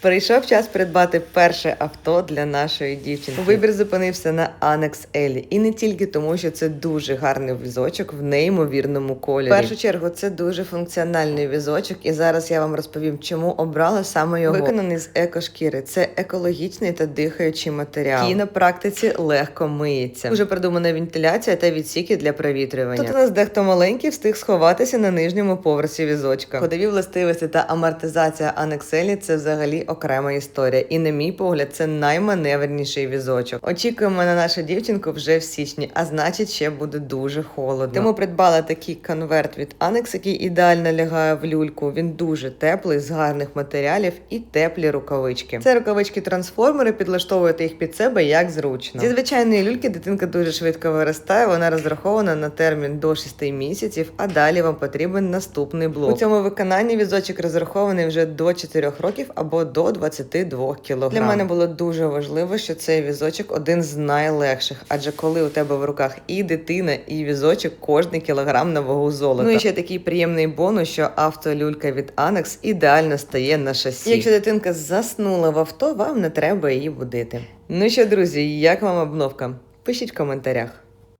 Прийшов час придбати перше авто для нашої дівчинки. Вибір зупинився на Annex Елі. І не тільки тому, що це дуже гарний візочок в неймовірному кольорі. В першу чергу це дуже функціональний візочок, і зараз я вам розповім, чому обрала саме його. Виконаний з екошкіри. Це екологічний та дихаючий матеріал. який на практиці легко миється. Уже придумана вентиляція та відсіки для провітрювання. Тут у нас дехто маленький встиг сховатися на нижньому поверсі візочка. Ходові властивості та амортизація Анекселі це взагалі окрема історія. І на мій погляд, це найманевреніший візочок. Очікуємо на нашу дівчинку вже в січні, а значить, ще буде дуже холодно. Тому придбала такий конверт від Анекс, який ідеально лягає в люльку. Він дуже теплий, з гарних матеріалів і теплі рукавички. Це рукавички трансформери, підлаштовуєте їх під себе як зручно. Зі звичайної люльки дитинка дуже швидко виростає. Вона розрахована на термін до 6 місяців, а далі вам потрібен наступний блок. У цьому виконанні візочок розрахований вже до 4 років або до 22 кг. Для мене було дуже важливо, що цей візочок один з найлегших, адже коли у тебе в руках і дитина, і візочок, кожний кілограм на вагу золота. Ну і ще такий приємний бонус, що автолюлька від Annex ідеально стає на шасі. Якщо дитинка заснула в авто, вам не треба її будити. Ну що, друзі, як вам обновка? Пишіть в коментарях.